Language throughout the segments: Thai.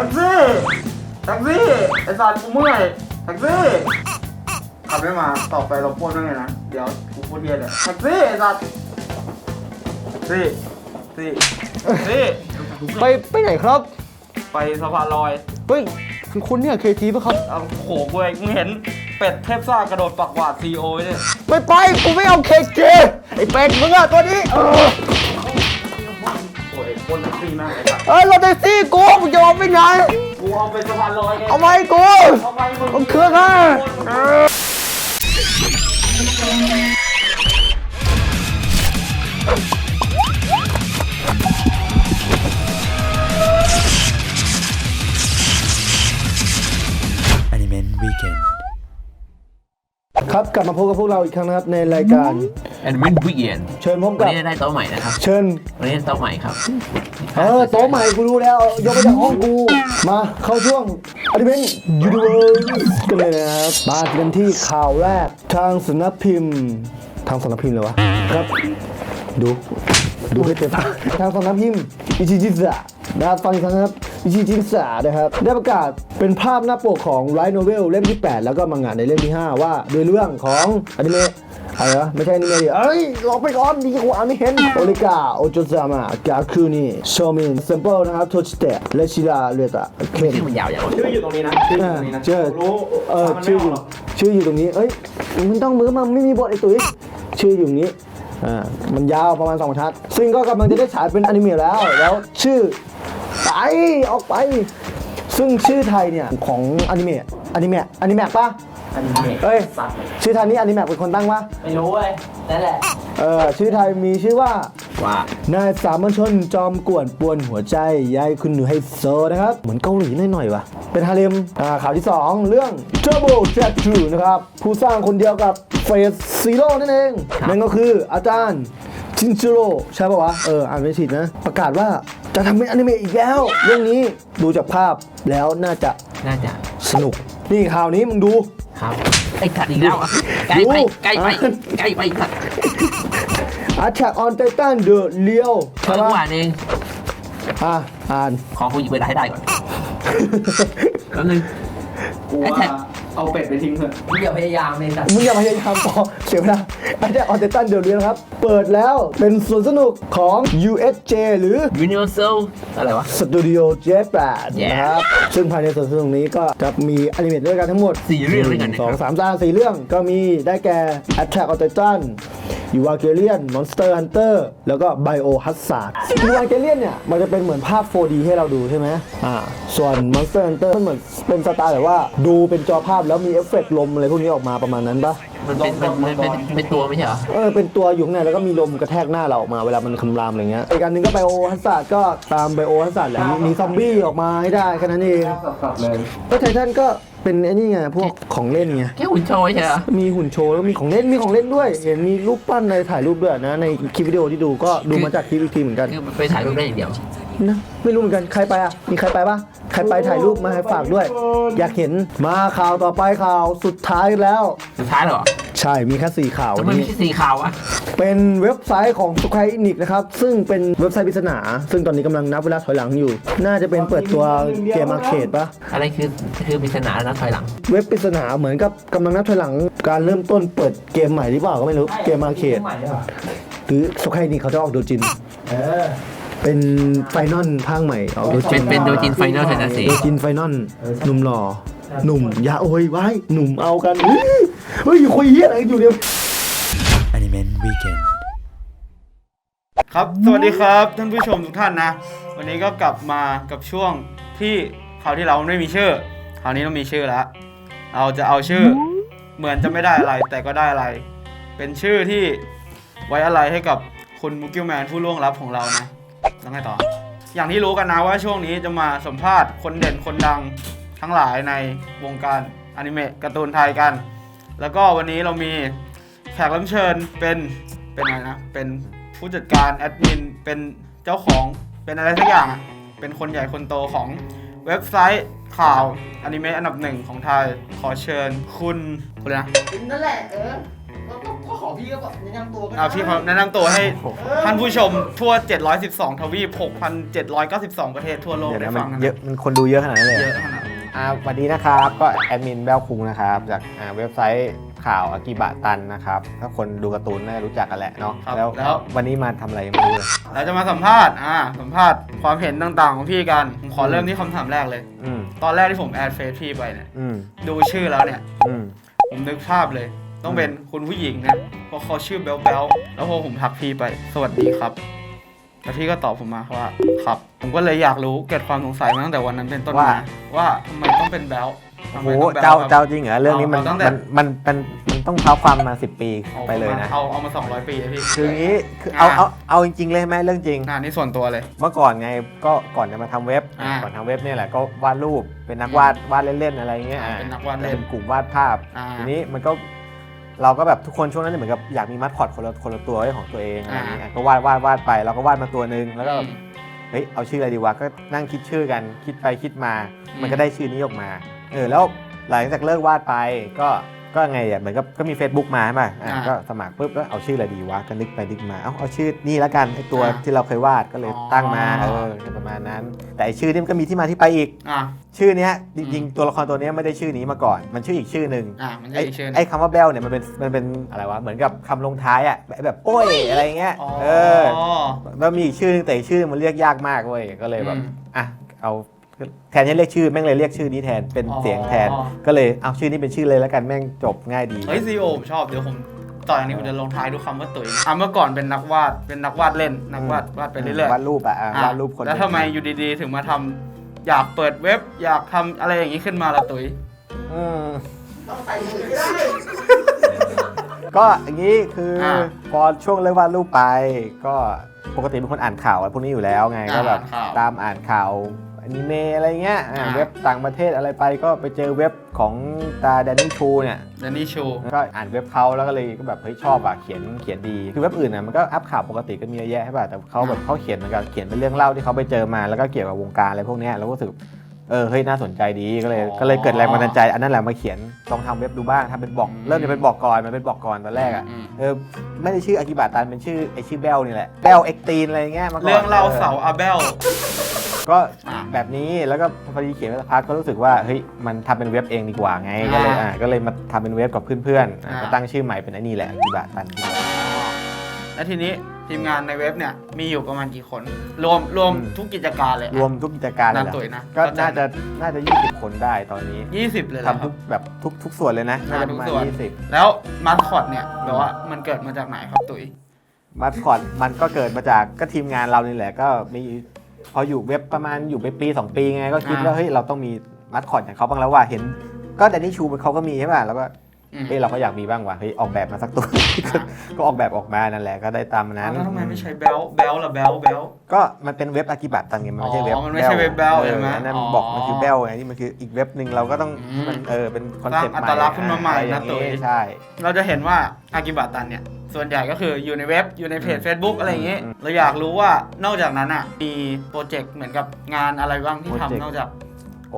ท็กซี่แท็กซี่ไอ้สัตว์กูเมื่อยแท็กซี่ขับไม่มาต่อไปเราพูดด้วยไงนะเดี๋ยวกูพูดเทียเลยแท็กซี่ไอ้สัตว์แท็กซี่แท็กซี่แท็กซี่ไปไปไหนครับ ไปสะพานลอยเฮ้ยคือคุณเนี่ยเคทีป่ะครับเอาโขกเว้ยมึงเห็นเป็ดเทพซ่ากระโดดปักหวาดซีโอเนี่ยไม่ไปกูไม่เอาเคทีไอ้เป็ดมึงอะตัวนี้เออ โอ้ยคนแท็กซี่มากไอ้สัตว์เออรถแท็กซี่กูมึงจะเอาไปไหนกูเอาไปสะพานลอยไงเอาไว้กูเอาไปมึงผมเครื่องอะเอออนิเมนวีเคนครับกลับมาพบกับพวกเราอีกครั้งนะครับในรายการ แอนด์วินวิกเอนเชิญพบวันกับนี้ได้โต๊ะใหม่นะครับเชิญ วันนี้ได้โต๊ะใหม่ครับเออโต๊ะใหม่กูรู้แล้ว ยกมาจากห้องกู มาเข้าช่วงอนิเมนยูนิเวิร์สกันเลยนะครับมากันที่ข่าวแรกทางสำนักพิมพ์ ทางสำนักพิมพ์เลยวะครับ ดู ดูให้เต็ม ทางสำนักพิมพ์อิชิจิสะนะครับฟังอีกครั้งนะครับอิชิจิสะนะครับ ได้ประกาศเป็นภาพหน้าปกของไรโนเวลเล่มที่ 8 แล้วก็มังงะในเล่มที่ 5 ว่าโดยเรื่องของอนิเมะ อะไรวะไม่ใช่อนิเมะดิเอ้ยรอไปก่อนดีกว่าอ่านไม่เห็นโอริกาโอโจซามะกาคุนิโชมินเซมเปิลนะครับโทชิเตะและชิราเรตะเคนชื่อมันยาวอย่างชื่ออยู่ตรงนี้นะชื่ออยู่อ่าตรงนี้นะเชื่อรู้เออมันชื่อไม่อยู่กหรกชื่ออยู่ตรงนี้เอ้ยมันต้องมือมันไม่มีบทไอ้ตุ้ยชื่ออยู่ตรงนี้อ่ามันยาวประมาณสองบรรทัดซึ่งก็กำลังจะได้ฉายเป็นอนิเมะแล้วแล้วชื่อไปออกไป ซึ่งชื่อไทยเนี่ยของอนิเมะอนิเมะอนิเมะปะ อันนี้เอ้ย สัตว์ชื่อไทยนี่อนิเมะเป็นคนตั้งปะไม่รู้เว้ยนั่นแหละเออชื่อไทยมีชื่อว่าว่า นายสามัญชนจอมกวนปวนหัวใจยายคุณหนูไฮโซนะครับ เหมือนเกาหลีหน่อยๆว่ะ เป็นฮาเลมอ่าข่าวที่ 2 เรื่อง Trouble Jack True นะครับ ผู้สร้างคนเดียวกับเฟสซีโร่นั่นเองนั่นก็คืออาจารย์ชินจิโร่ใช่ป่าวะ เออ อ่านไม่ผิดนะ ประกาศว่าจะทำเป็นอนิเมะอีกแล้ว เรื่องนี้ดูจากภาพแล้วน่าจะน่าจะ สนุก นี่ข่าวนี้มึงดู ครับไอ้กัดอีกแล้วอะใกล้ไปใกล้ไปใกล้ไปกัด Attack on Titan The Real เอใช่อปะว่าเองอะอ่านขอคุยเวลาให้ได้ก่อนแล้วนึงกูไอ้ว่าแท็ก เอาเป็ดไปทิ้งเถอะอย่าพยายามเลยสัตว์มึงอย่าพยายามต่อเสียเวลาไอ้เจ้าออเดตันเดี๋ยวนี้นะครับ เปิดแล้วเป็นสวนสนุกของ USJ หรือยูนิเวอร์แซลอะไรวะ Studio J8 Yeah นะครับ ซึ่งภายในสวนสนุกนี้ก็จะมีอนิเมตด้วยกันทั้งหมดสี่เรื่องด้วยกันสนะองครับสามสามสี่เรื่องก็มีได้แก่ Attack on Titan Evangelion Monster Hunter แล้วก็ Biohazard Evangelion เนี่ย มันจะเป็นเหมือนภาพ 4D ให้เราดูใช่ไหมอ่าส่วน Monster Hunter มันเหมือนเป็นสไตล์แบบว่าดูเป็นจอภาพแล้วมีเอฟเฟกต์ลมอะไรพวกนี้ออกมาประมาณนั้นปะมันเป็นมันมันเป็นเป็นตัวไม่ใช่เหรอ เออ เป็นตัวอยู่ข้างในแล้วก็มีลมกระแทกหน้าเราออกมาเวลามันคำรามอะไรเงี้ยอีกอันหนึงก็ไบโอฮัสซัดก็ตามไบโอฮัสซัดแหละมีมีซอมบี้ออกมาให้ได้แค่นั้นเองสับๆเลยก็ไททันก็ เป็นไอ้นี่ไงพวกของเล่นไงแค่หุ่นโชว์ใช่เหรอมีหุ่นโชว์แล้วมีของเล่นมีของเล่นด้วย เห็นมีรูปปั้นในถ่ายรูปด้วยนะ ในคลิปวิดีโอที่ดูก็ดูมาจากคลิปอีกทีเหมือนกันคือไปถ่ายรูปได้อย่างเดียว นะไม่รู้เหมือนกันใครไปอะมีใครไปปะใครไปถ่ายรูปมาให้ฝากด้วย อยากเห็นมาข่าวต่อไปข่าวสุดท้ายแล้ว สุดท้ายแล้วเหรอ ใช่มีแค่สี่ข่าวทำวันไมนี้ไม่ใช่สีขาวอะเป็นเว็บไซต์ของสคว r อินิกนะครับ ซึ่งเป็นเว็บไซต์ปริศนา ซึ่งตอนนี้กำลังนับเวลาถอยหลังอยู่ น่าจะเป็นเปิดตัวเกมอาร์เคดปะอะไรคือคือปริศนาแล้วนับถอยหลัง เว็บปริศนาเหมือนกับกำลังนับถอยหลัง การเริ่มต้นเปิดเกมใหม่หรือเปล่าก็ไม่รู้เกมอาร์เคดหรือสคว r อินิกเขาจะออกโดจิน เป็นไฟนอลภาคใหม่ออกโดจิเป็นนเป็นโดจินไฟนอลแฟนตาซีโดจินไฟนอลหนุ่มหล่อ หนุ่มอยาโอ้ยไว้หนุ่มเอากันเฮ้ยเฮ้ยคุยเหี้ยอะไรกันอยู่เนี่ยอนิเมนวีเคนครับ สวัสดีครับท่านผู้ชมทุกท่านนะ วันนี้ก็กลับมากับช่วงที่คราวที่เราไม่มีชื่อ คราวนี้เรามีชื่อแล้ว เราจะเอาชื่อ เหมือนจะไม่ได้อะไรแต่ก็ได้อะไร เป็นชื่อที่ไว้อะไรให้กับคุณมุกิลแมนผู้ล่วงลับของเรานะแล้วไงต่อ อย่างที่รู้กันนะว่าช่วงนี้จะมาสัมภาษณ์คนเด่นคนดัง ทั้งหลายในวงการอนิเมะการ์ตูนไทยกัน แล้วก็วันนี้เรามีแขกรับเชิญเป็นเป็นอะไรนะ เป็นผู้จัดการแอดมิน เป็นเจ้าของ เป็นอะไรสักอย่างอะเป็นคนใหญ่คนโตของเว็บไซต์ข่าวอนิเมะอันดับหนึ่งของไทย ขอเชิญคุณคุณอะไรนะนั่นแหละเออก็ก็ก็ขอพี่ก็บอกแนะนำตัวก็อ่าพี่เขาแนะนำตัวให้ท่านผู้ชมทั่ว 712 ทวีป 6,792 ประเทศทั่วโลกเดี๋ยวได้นะมัฟันงกันเยอะมันคนดูเยอะขนาดนั้นเลยเยเหรอะอขนาดนั้น อ่าสวัสดีนะครับ ก็แอดมินแบลคุงนะครับ จากอ่าเว็บไซต์ข่าวอากิบะตันนะครับ ถ้าคนดูการ์ตูนน่าจะรู้จักกันแหละเนาะครับแล้วแล้ว วันนี้มาทำอะไรไม่รู้เลยเราจะมาสัมภาษณ์อ่าสัมภาษณ์ความเห็นต่างๆของพี่กันผมขอเริ่มที่คำถามแรกเลย อืมตอนแรกที่ผมแอดเฟซพี่ไปเนี่ยอืมดูชื่อแล้วเนี่ย อืมผมนึกภาพเลย ต้องเป็นคุณผู้หญิงนะเพราะเขาชื่อเบลเบลแล้วพอผมทักพี่ไป สวัสดีครับ แล้วพี่ก็ตอบผมมาว่าครับ ผมก็เลยอยากรู้เกิดความสงสัยมาตั้งแต่วันนั้นเป็นต้นมาว่าทำไมต้องเป็นเบลทำโอ้ไมโหต้องแบลเจ้าครับเจ้าจริงเหรอเรื่องนี้มันเอาตั้งแต่มันมันมันมันต้องเท้าความมา 10 ปีไปเลยนะ เอาเอามา 200 ปีอะพี่ คืออย่างนี้คือเอาอ่า เอาเอาจริงๆเลยไหมเรื่องจริง อ่านี่ส่วนตัวเลย เมื่อก่อนไงก็ก่อนจะมาทำเว็บ อ่าก่อนทำเว็บเนี่ยแหละก็วาดรูปเป็นนักวาดวาดเล่นๆอะไรเงี้ยอ่าอ่าเป็นนักวาดเล่นเป็นกลุ่มวาดภาพ อ่า ทีนี้มันก็ เราก็แบบทุกคนช่วงนั้นเหมือนกับอยากมีมัดคอดคนละคนละตัวไว้ของตัวเองอะไรเงี้ยก็วาดวาดวาดไปเราก็วาดมาตัวหนึ่งแล้วก็อืมเฮ้ยเอาชื่ออะไรดีวะก็นั่งคิดชื่อกันคิดไปคิดมาอืมมันก็ได้ชื่อนี้ออกมาเออแล้วหลังจากเลิกวาดไปก็ ก็ไงอะเหมือนกับก็มี Facebook มาใช่ป่ะอะอ่าก็สมัครปุ๊บแล้วเอาชื่ออะไรดีวะก็นึกไปนึกมาเอาเอาชื่อนี่แล้วกันไอตัวอ่าที่เราเคยวาดก็เลยอ๋อ ตั้งมาเออประมาณนั้น แต่ไอ้ชื่อนี่มันก็มีที่มาที่ไปอีก อ่า ชื่อเนี้ยจริงๆตัวละครตัวเนี้ยไม่ได้ชื่อนี้มาก่อน มันชื่ออีกชื่อหนึ่ง อ่ามันจะไอ้อีกชื่อหนึ่ง ไอ้คำว่าเบลเนี่ยมันเป็นมันเป็นอะไรวะเหมือนกับคำลงท้ายอะแบบแบบโป้ยอะไรเงี้ยอ๋อเออแล้วมีอีกชื่อนึงแต่อีกชื่อนึงมันเรียกยากมากเว้ยก็เลยแบบอืม อะเอา แทนที่เรียกชื่อแม่งเลยเรียกชื่อนี้แทนเป็นอ๋อเสียงแทน ก็เลยเอาชื่อนี้เป็นชื่อเลยแล้วกันแม่งจบง่ายดีเฮ้ยซีโอผมชอบเดี๋ยวผมต่อจากนี้ผมจะลงท้ายด้วยคำว่าตุ๋ยอะเมื่อก่อนเป็นนักวาดเป็นนักวาดเล่นนักวาดวาดไปเรื่อยๆวาดรูปอะอะอะวาดรูปคนแล้วทำไมอยู่ดีๆ ถึงมาทำอยากเปิดเว็บ อยากทำอะไรอย่างนี้ขึ้นมาละตุ๋ยอืมก็อย่างนี้คืออาพอช่วงเลิกวาดรูปไป ก็ปกติเป็นคนอ่านข่าวอะไรพวกนี้อยู่แล้วไงอ่าก็แบบอ่านข่าวตามอ่านข่าว อนิเมะอะไรเงี้ยอ่าอ่า เว็บต่างประเทศอะไรไปก็ไปเจอเว็บของตาแดนนี่ชูเนี่ยเดนนี่ชู ก็อ่านเว็บเขาแล้วก็เลยก็แบบเฮ้ยชอบอะเขียนเขียนดีคือเว็บอื่นอะมันก็อัพข่าวปกติก็มีเยอะแยะใช่ป่ะแต่เขาแบบเขาเขียนเหมือนกับเขียนเป็นเรื่องเล่าที่เขาไปเจอมาแล้วก็เกี่ยวกับวงการอะไรพวกเนี้ยเราก็รู้สึกเออเฮ้ยน่าสนใจดีก็เลยอ๋อ ก็เลยเกิดแรงบันดาลใจอันนั้นแหละมาเขียนลองทำเว็บดูบ้างทำเป็นบล็อกอืมเริ่มจะเป็นบล็อกก่อนมันเป็นบล็อกก่อนตอนแรกอะอืมเออไม่ได้ชื่ออากิบะตันเป็นชื่อไอชื่อเบลนี่แหละเบลเอ็กตีนอะไรเงี้ยมาก่อนเรื่องเล่าเสาอาเบล ก็อ่าแบบนี้แล้วก็พอดีเขียนไปสักพักก็รู้สึกว่าเฮ้ยมันทำเป็นเว็บเองดีกว่าไงก็เลยอ่าอ่าก็เลยมาทำเป็นเว็บกับเพื่อนๆอ่าอ่า ก็ตั้งชื่อใหม่เป็นไอ้นี่แหละอากิบะตันแล้วทีนี้ทีมงานในเว็บเนี่ยมีอยู่ประมาณกี่คน รวมรวมทุกกิจการเลยอะ รวมทุกกิจการเลยนั่นเหรอตุ๋ยนะก็น่าจะน่าจะ 20 คนได้ตอนนี้ยี่สิบเลยเหรอทำครัทุบกแบบทุกทุกส่วนเลยนะน่าจะประมาณทุกส่วน ยี่สิบ แล้วมาสคอตเนี่ยแบบว่ามันเกิดมาจากไหนครับตุ๋ย มาสคอตมันก็เกิดมาจากก็ทีมงานเรานี่แหละก็มี พออยู่เว็บประมาณอยู่ไปปี 2 ปีไงก็คิดว่าเฮ้ยเราต้องมีมาสคอตอย่างเขาบ้างแล้วว่าเห็น ก็แดนนี่ชูเขาก็มีใช่ป่ะแล้วก็อืม เฮ้ยเราก็อยากมีบ้างว่ะเฮ้ยออกแบบมาสักตัว ก็ออกแบบออกมานั่นแหละก็ได้ตามนั้นแล้วทำไมไม่ใช้เบลเบลล่ะเบลเบลก็มันเป็นเว็บอากิบัตตันไงมันไม่ใช่เว็บอ๋อมันไม่ใช่เว็บ Bell ออใช่ไหมอันนั้นอ๋อบอกมันคือเบลไงที่มันคืออีกเว็บหนึ่งเราก็ต้องอืมมันเออเป็นคอนสร้างเซ็ปต์อัใหม่ตลักษณ์ขึ้นมาใหม่อะไรอนะย่างตุ๋ยใช่ เราจะเห็นว่าอากิบะตันเนี่ยส่วนใหญ่ก็คืออยู่ในเว็บอยู่ในเพจ Facebook อะไรอย่างงี้อืมเราอยากรู้ว่านอกจากนั้นอะมีโปรเจกต์เหมือนกับงานอะไรบ้างที่โปรเจกต์ทำนอกจากโปร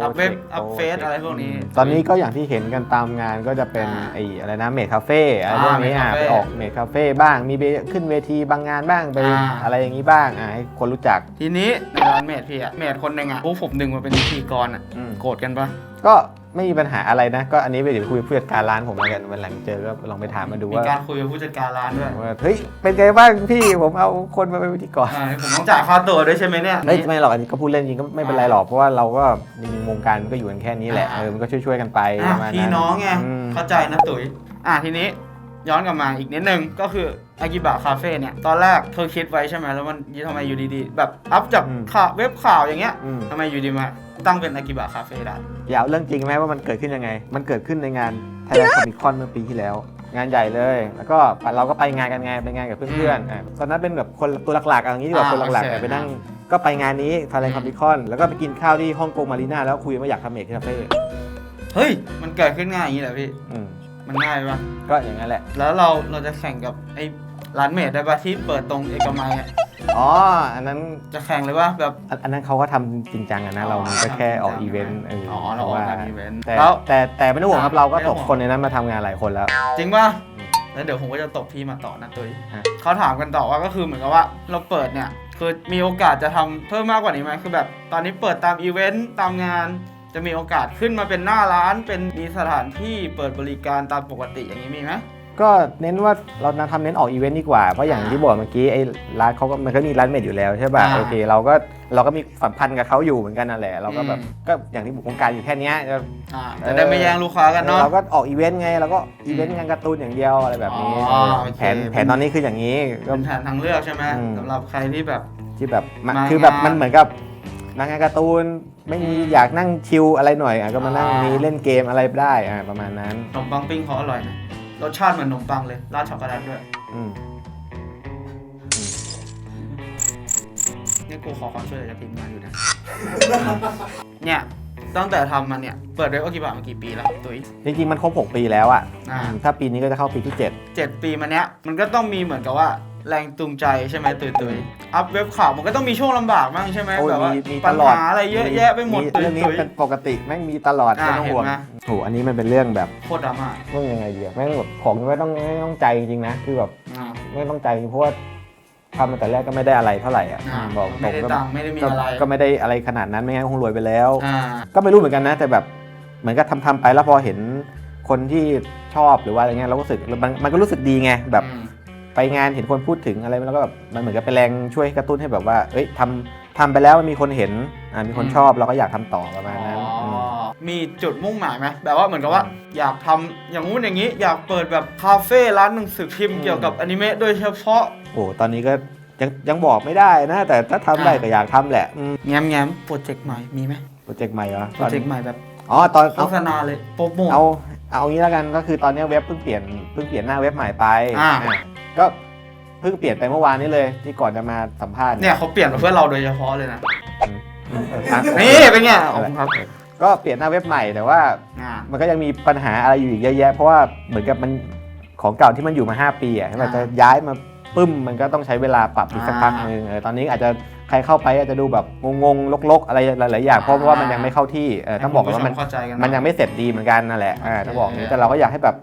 อัพเว็บจกต์อัพเฟซโปจกต์อะไรพวกนี้ ตอนนี้ก็อย่างที่เห็นกันตามงานก็จะเป็นอ่าไอ้อะไรนะเมดคาเฟ่อะไรพวกนี้อ่าอะ Maid Cafe ไปออกเมดคาเฟ่บ้างมีไปขึ้นเวทีบางงานบ้างไปอ่า อะไรอย่างนี้บ้างอะให้คนรู้จัก ทีนี้ในร้านเมดพี่อะเมดคนหนึ่งอะพวกผมดึงมาเป็นพิธีกรอะอืม โกรธกันปะก็ ไม่มีปัญหาอะไรนะ ก็อันนี้ไปเดี๋ยวคุยกับผู้จัดการร้านผมแล้วกันวันหลังเจอก็ลองไปถามมาดูมีว่าการคุยกับผู้จัดการร้านด้วยว่าเฮ้ยเป็นไงบ้างพี่ผมเอาคนมาเป็นพิธีกร อ่าผมต้องจ่ายค่าตัวด้วยใช่ไหมเนี่ยไม่ไม่หรอกอันนี้ก็พูดเล่นจริงก็ไม่เป็นไรหรอกเพราะว่าเราก็จริงๆวงการมันก็อยู่กันแค่นี้แหละอ่า เออมันก็ช่วยๆกันไปอะประมาณพี่นั้นน้องไง อืม เข้าใจนะตุ๋ย อะทีนี้ ย้อนกลับมาอีกนิดนึงก็คืออากิบะคาเฟ่เนี่ยตอนแรกเธอคิดไว้ใช่ไหมแล้วมันทำไมอยู่ดีๆ แบบอัพจากข่าวเว็บข่าวอย่างเงี้ยอืม ทำไมอยู่ดีมาตั้งเป็นอากิบะคาเฟ่ได้ อย่าเอาเรื่องจริงไหมว่ามันเกิดขึ้นยังไง มันเกิดขึ้นในงาน Thailand Comic Con เมื่อปีที่แล้ว งานใหญ่เลย แล้วก็เราก็ไปงานกันไงไปงานกับเพื่อนๆอะตอนนั้นเป็นแบบคนตัวหลักๆเอย่างนี้ดีกว่าอ่าคนหลักๆโอเคแต่ไปนั่งก็ไปงานนี้ Thailand อืม Comic Con แล้วก็ไปกินข้าวที่ฮ่องกงมารีนาแล้วคุยว่าอยากทำเมดคาเฟ่เฮ้ย มันเกิดขึ้นง่ายอย่างนี้เหรอพี่ อืม มันง่ายปะก็อย่างนั้นแหละ แล้วเราเราจะแข่งกับไอ้ร้านเมดได้ปะที่เปิดตรงเอกมัยอะอ๋อ อันนั้นจะแข่งเลยปะแบบ อันอันนั้นเขาก็ทำจริงจังอะนะอ๋อเรามันก็แค่ออกทำจริอีงจังเวนต์เอออ๋อเราออกว่างานอีเวนต์แต่แล้ว แต่แต่ไม่ต้องห่วงครับเราก็ไม่ต้ตองกห่วงคนในนั้นมาทำงานหลายคนแล้ว จริงปะแล้วเดี๋ยวผมก็จะตบพี่มาต่อนะตุ้ยฮะ เขาถามกันต่อว่าก็คือเหมือนกับว่าเราเปิดเนี่ยคือมีโอกาสจะทำเพิ่มมากกว่านี้ไหมคือแบบตอนนี้เปิดตามอีเวนต์ตามงาน จะมีโอกาสขึ้นมาเป็นหน้าร้านเป็นมีสถานที่เปิดบริการตามปกติอย่างนี้มีไหมก็เน้นว่าเราทำเน้นออกอีเวนต์ดีกว่า เพราะอย่างอ่าที่บอกเมื่อกี้ไอ้ร้านเขาก็มันก็มีร้านเมดอยู่แล้วใช่ป่ะอ่าโอเคเราก็เราก็มีสัมพันธ์กับเขาอยู่เหมือนกันนั่นแหละเราก็แบบอืม ก็อย่างที่วงการอยู่แค่เนี้ยจะอ่าจะได้ไม่แย่งลูกค้ากันเนาะ เราก็ออกอีเวนต์ไงเราก็อีเวนต์งานการ์ตูนอย่างเดียวอะไรแบบนี้อ๋อโอเค แผนแผนตอนนี้คืออย่างนี้ก็ เป็นแผนทางเลือกใช่ไหมอืม สำหรับใครที่แบบ ที่แบบมันมางานคือแบบมันเหมือนกับ มางานการ์ตูนไม่มีอยากนั่งชิลอะไรหน่อยอะก็มานั่งอ่ามีมีเล่นเกมอะไรได้อะประมาณนั้นขนมปังปิ้งเขาอร่อยนะรสชาติเหมือนขนมปังเลยราดช็อกโกแลตด้วยอืมนี่กูขอความช่วยเหลือจากทีมงานอยู่นะ เนี่ยตั้งแต่ทำมาเนี่ยเปิดด้วยโอกิบะมากี่ปีแล้วครับตุ้ยจริงๆมันครบ 6 ปีแล้วอะอ่าอืมถ้าปีนี้ก็จะเข้าปีที่ 7 เจ็ดปีมาเนี้ยมันก็ต้องมีเหมือนกับว่า แรงจูงใจใช่ไหมตุยตุยอัพเว็บข่าวมันก็ต้องมีช่วงลำบากบ้างใช่ไหมโอ้ยแบบว่ามีมีปัตญลอดหาอะไรเยอะแยะไปหมดตุยเรื่องนี้ตุย เป็นปกติแม่งมีตลอดอ่าไม่ต้องห่วงเห็นไหม โหอันนี้มันเป็นเรื่องแบบโคตรดราม่าเรื่องยังไงดีอะแม่งแบบของไม่ต้องไม่ต้องใจจริงๆนะคือแบบอ่า ไม่ต้องใจจริงเพราะว่าทำมาแต่แรกก็ไม่ได้อะไรเท่าไหร่อะอ่าบอกไม่ได้ก็ตังค์ไม่ได้มีก็อะไร ก็ไม่ได้อะไรขนาดนั้นไม่งั้นคงรวยไปแล้ว อ่า ก็ไม่รู้เหมือนกันนะ แต่แบบเหมือนกับทำทำไปแล้วพอเห็นคนที่ชอบหรือว่าอะไรเงี้ยเราก็รู้สึกมันมันก็รู้สึกดีไงแบบ อืม ไปงานเห็นคนพูดถึงอะไรแล้วก็แบบมันเหมือนกับเป็นแรงช่วยกระตุ้นให้แบบว่า เอ้ยทำทำไปแล้วมันมีคนเห็นอ่ามีคนชอบเราก็อยากทำต่อประมาณนั้นอ๋อมอมีจุดมุ่งหมายไหมแบบว่าเหมือนกับว่า อยากทำอย่างงู้นอย่างนี้ อยากเปิดแบบคาเฟ่ร้านหนังสือพิมพ์เกี่ยวกับอนิเมะโดยเฉพาะ โอ้ตอนนี้ก็ยังยังบอกไม่ได้นะ แต่ถ้าทำได้อ่าก็อยากทำแหละอืมแง้มแง้มโปรเจกต์ใหม่มีไหมโปรเจกต์ใหม่เหรอโปรเจกต์ใหม่แบบอ๋อตอนโฆเอาษณาเลยโปรโมท เอาเอางี้แล้วกันก็คือตอนนี้เว็บเพิ่งเปลี่ยนเพิ่งเปลี่ยนหน้าเว็บใหม่ไปอ่าอะ ก็เพิ่งเปลี่ยนไปเมื่อวานนี้เลย ที่ก่อนจะมาสัมภาษณ์เนี่ยเขาเปลี่ยนมาเพื่อเราโดยเฉพาะเลยนะ อืมเอออะนี่เป็นไงขอบคุณครับก็เปลี่ยนหน้าเว็บใหม่แต่ว่า อ่า มันก็ยังมีปัญหาอะไรอยู่อีกเยอะแยะ เพราะว่าเหมือนกับมันของเก่าที่มันอยู่มา 5 ปีอะมันจะย้ายมาปึ้มมันก็ต้องใช้เวลาปรับอีกสักพักหนึงเออตอนนี้อาจจะใครเข้าไปอาจจะดูแบบงงๆลกๆ อะไรหลายๆอย่างเพราะว่ามันยังไม่เข้าที่เออต้องบอกก่อนว่ามันให้คุณผู้ชเข้าใจกันมันยังไม่เสร็จดีเหมือนกันนั่นแหละอ่าโอเคต้องบอกอย่างนี้แต่เราก็อยากให้แบบ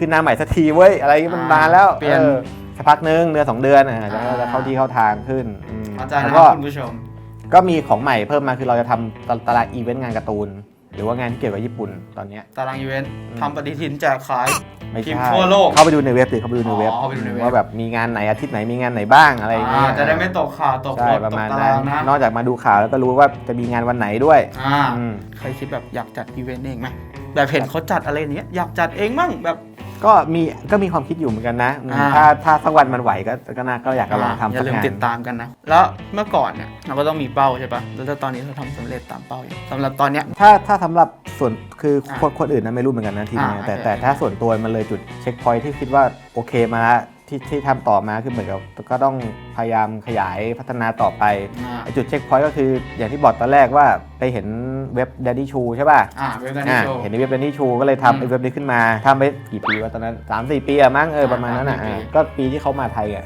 ขึ้นหน้าใหม่สักทีเว้ยอะไรอย่างงี้มันนานแล้วเปลี่ยน ออสักพักนึงเดือนสองเดือนอะจะอ่าจะเข้าที่เข้าทางขึ้นอืมเข้าใจแล้นะวคก็รับคุณผู้ชม ก็มีของใหม่เพิ่มมาคือเราจะทำตตารางอีเวนต์งานการ์ตูน หรือว่างานที่เกี่ยวกับญี่ปุ่นตอนเนี้ย ตารางอีเวนต์อืม ทำปฏิทินแจกขาย ไม่ทีมใช่ทั่วโลกเข้าไปดูในเว็บสิเข้าไปดูในเว็บอ๋อเข้าไปดูในเว็บ ว่าแบบมีงานไหนอาทิตย์ไหนมีงานไหนบ้างอะไรอย่างเงี้ยอ่าจะได้ไม่ตกข่าวตกใช่รถประตกมาณตานั้รานงนะนอกจากมาดูข่าวแล้วก็รู้ว่าจะมีงานวันไหนด้วยอ่าอืมใครคิดแบบอยากจัดอีเวนต์เองไหม แบบเห็นเขาจัดอะไรอย่างเนี้ยอยากจัดเองมั่งแบบ ก็มีก็มีความคิดอยู่เหมือนกันนะอืมอ่า ถ้าถ้าสักวันมันไหวก็ก็น่าก็อยากจะลองทำอย่าสักลืมงานติดตามกันนะ แล้วเมื่อก่อนเนี่ยเราก็ต้องมีเป้าใช่ปะแล้วถ้าตอนนี้เราทำสำเร็จตามเป้าอย่างสำหรับตอนเนี้ย ถ้าถ้าสำหรับส่วนคืออ่าคนคนอื่นนะไม่รู้เหมือนกันนะทีมงานอ่าแต่โอเค แต่ถ้าส่วนตัวมันเลยจุดเช็คพอยท์ที่คิดว่าโอเคมาละ ที่ที่ทำต่อมาคือเหมือนกับก็ต้องพยายามขยายพัฒนาต่อไปอ่า ไอจุดเช็คพอยต์ก็คืออย่างที่บอกตอนแรกว่าไปเห็นเว็บ Daddy Chu ใช่ป่ะอ่าเว็บกันอ่าโชว์ เห็นในเว็บ Daddy Chu ก็เลยอืมทำไอเว็บนี้ขึ้นมาทำไปกี่ปีวะตอนนั้นสามสี่ปีอะมั้งเออประมาณนั้นอะสามสี่ปีอ่า ก็ปีที่เขามาไทยอะ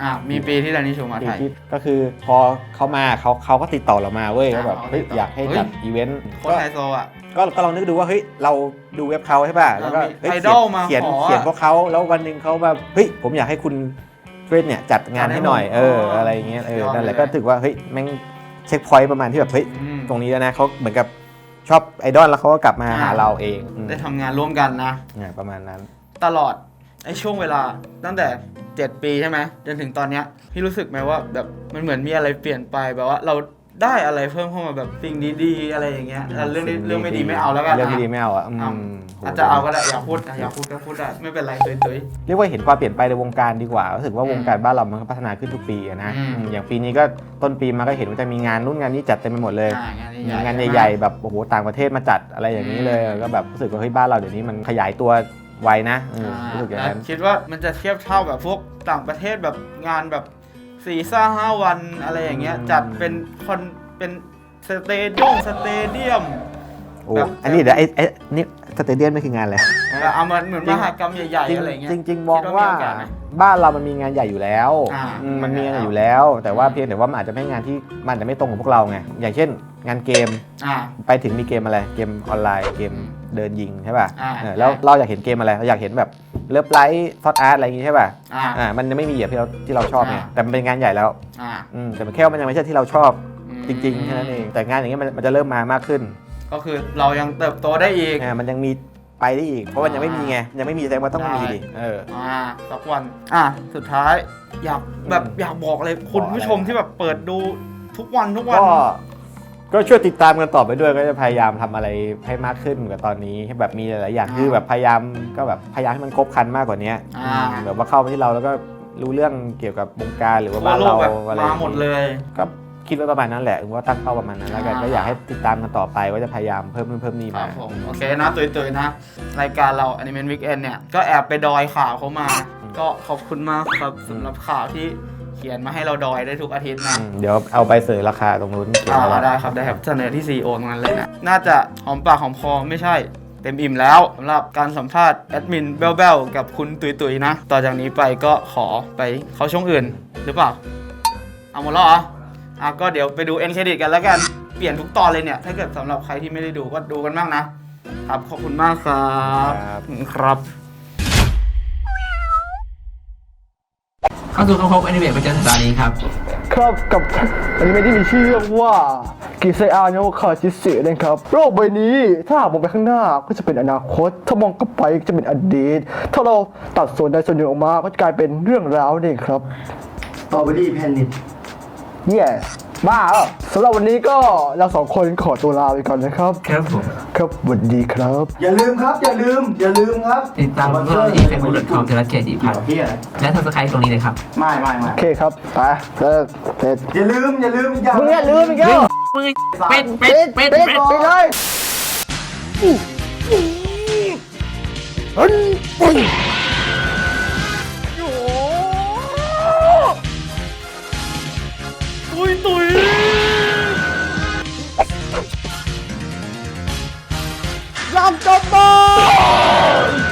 อ่ามีปีที่แดนนี่โชว์มาปีไทย ที่ก็คือพอเขามาเขาเขาก็ติดต่อเรามาเว้ยอ่าว่าแบบเขาเฮ้ยติดต่ออยากให้เฮ้ยจัดอีเวนต์โคก็ตรไฮโซอะ ก็ก็ลองนึกดูว่าเฮ้ยเราดูเว็บเขาใช่ป่ะแล้วก็เรามีเฮ้ยไอดอลมาเขียนขอเขียนพวกเขาแล้ววันหนึ่งเขาแบบเฮ้ยผมอยากให้คุณช่วยเนี่ยจัดงานให้หน่อยจัดให้เออผมอะไรอย่างเงี้ยเออสุดยอดนั่นแหละเลย ก็ถือว่าเฮ้ยแม่งเช็คพอยต์ประมาณที่แบบเฮ้ย อืมตรงนี้แล้วนะเขาเหมือนกับชอบไอดอลแล้วเขาก็กลับมาอ่าหาเราเองอืมได้ทำงานร่วมกันนะ อ่าประมาณนั้น ตลอด ไอ้ช่วงเวลาตั้งแต่ 7 ปีใช่ไหมจนถึงตอนเนี้ยพี่รู้สึกไหมว่าแบบมันเหมือนมีอะไรเปลี่ยนไปแบบว่าเราได้อะไรเพิ่มเข้ามาแบบสิ่งดีๆอะไรอย่างเงี้ยแต่เรื่องนี้เรื่องไม่ดีไม่เอาแล้วกันเรื่องไม่ดีนะไม่เอาอะอืมเอาโหอาจจะเอาก็ได้อยากพูดนะอยากพูดก็พูดได้ไม่เป็นไรตุยเรียกว่าเห็นความเปลี่ยนไปในวงการดีกว่ารู้สึกว่าอืมวงการบ้านเรามันก็พัฒนาขึ้นทุกปีอะนะอืมอืมอย่างปีนี้ก็ต้นปีมาก็เห็นว่าจะมีงานนู่นงานนี้จัดเต็มไปหมดเลยๆอ่างานใหญ่ๆงานใหญ่ๆแบบโอ้โหต่างประเทศมาจัดอะไรอย่างนี้เลยก็แบบรู้สึกว่าเฮ้ยบ้านเราเดี๋ยวนี้มันขยายตัว ไวนะอืมอ่ารู้สึกอย่างแล้วนั้น คิดว่ามันจะเทียบเท่ากับพวกต่างประเทศแบบงานแบบสี่ซ่าห้าวันอะไรอย่างเงี้ย จัดเป็นคอนเป็นสเตเดียมสเตเดียม โอ้แบบ อันนี้เดี๋ยวไอ้ไอ้นี่สเตเดียมนี่คืองานอะไรงแบบเอาเหมือนเหมือนมหากรรมใหญ่ๆอะไรเงี้ยจริงจริง ๆ มองคิดว่าโกสไหม บ้านเรามันมีงานใหญ่อยู่แล้วอ่าอืมมันมีงานใหญ่อยู่แล้ว แต่ว่าเพียงแต่ว่ามันอาจจะไม่งานที่มันอาจจะไม่ตรงกับพวกเราไงอย่างเช่น งานเกมอ่า ไปถึงมีเกมอะไรเกมออนไลน์เกม เดินยิงใช่ป่ะอ่าเออแล้วเราอยากเห็นเกมอะไรเราอยากเห็นแบบเลิฟไลท์ซอสอาร์ตอะไรอย่างงี้ใช่ป่ะอ่า อ่ามันยังไม่มีอย่างที่เราที่เราชอบไงอ่า แต่มันเป็นงานใหญ่แล้วอ่าอืมแต่มันแค่ว่ามันยังไม่ใช่ที่เราชอบอืมจริงๆแค่นั้นเองแต่งานอย่างเงี้ยมันมันจะเริ่มมามากขึ้นก็คือเรายังเติบโตได้อีก อ่ามันยังมีไปได้อีก เพราะมันยังไม่มีไงยังไม่มีแสดงว่าต้องมีดิเออ อ่าสักวัน อะสุดท้ายอยากแบบอยากบอกเลยคุณผู้ชมบอกอะไรที่แบบเปิดดูทุกวันทุกวัน ก็ ก็ช่วยติดตามกันต่อไปด้วยก็จะพยายามทำอะไรให้มากขึ้นกว่าตอนนี้ให้แบบมีหลายๆอย่างอ่าคือแบบพยายามก็แบบพยายามให้มันครบครันมากกว่านี้อ่าอืมแบบว่าเข้ามาที่เราแล้วก็รู้เรื่องเกี่ยวกับวงการหรือว่าทั่วบ้านโลกเราแบบอะไรมาหมดเลย ก็คิดไว้ประมาณนั้นแหละผมว่าตั้งเป้าประมาณนั้นแล้วกันอ่า ก็อยากให้ติดตามกันต่อไปว่าจะพยายามเพิ่มนู่นเพิ่มนี่ครัมา บผมโอเคนะตุยๆนะ รายการเรา Anime Weekend เนี่ย ก็แอบไปดอยข่าวเขามา ก็ขอบคุณมากครับสำหรับข่าวที่เขียนมาให้เราดอยได้ทุกอาทิตย์นะอืมเดี๋ยวเอาไปเสนอราคาตรงนู้นเขียนอ่าเอาไว้ได้ครับได้ครับเสนอที่ CEO ตรงนั้นเลยนะ น่าจะหอมปากหอมคอไม่ใช่ เต็มอิ่มแล้วสำหรับการสัมภาษณ์แอดมินเบลเบลกับคุณตุยตุยๆนะ ต่อจากนี้ไปก็ขอไปเข้าช่วงอื่นหรือเปล่า เอาหมดแล้วเหรออะก็เดี๋ยวไปดูเอ็นเครดิตกันแล้วกัน เปลี่ยนทุกตอนเลยเนี่ย ถ้าเกิดสำหรับใครที่ไม่ได้ดูก็ดูกันบ้างนะครับ ขอบคุณมากครับ ครับขอบคุณครับ เข้าสู่คำพบแอนิเมะประจำสัปดาห์นี้ครับ ครับกับอนิเมะที่มีชื่อเรื่องว่ากิเซอาโนคาชิสึนะครับโลกใบนี้ถ้าหากมองไปข้างหน้าก็จะเป็นอนาคต ถ้ามองกลับไปก็จะเป็นอดีต ถ้าเราตัดส่วนใดส่วนหนึ่งออกมาก็จะกลายเป็นเรื่องราวนี่ครับสตรอเบอรี่แพนิชเย่ บ้าเหรอสำหรับวันนี้ก็เราสองคนขอตัวลาไปก่อนนะครับ ครับผม ครับสวัสดีครับ อย่าลืมครับ อย่าลืม อย่าลืมครับติดตามพวกเราที่เฟซบุ๊กคอมเทเลเกตอีพันเกี่ยวที่อะไรและทักสไครต์ตรงนี้เลยครับ ไม่ไม่ไม่โอเคครับ ไปเลิกเสร็จอย่าลืม อย่าลืมอย่ามึงอย่าลืมอีกแล้วมือเป็ดเป็ดเป็ดปิดเป็ดปิดเลย ตุ๋ยยอมจบบอล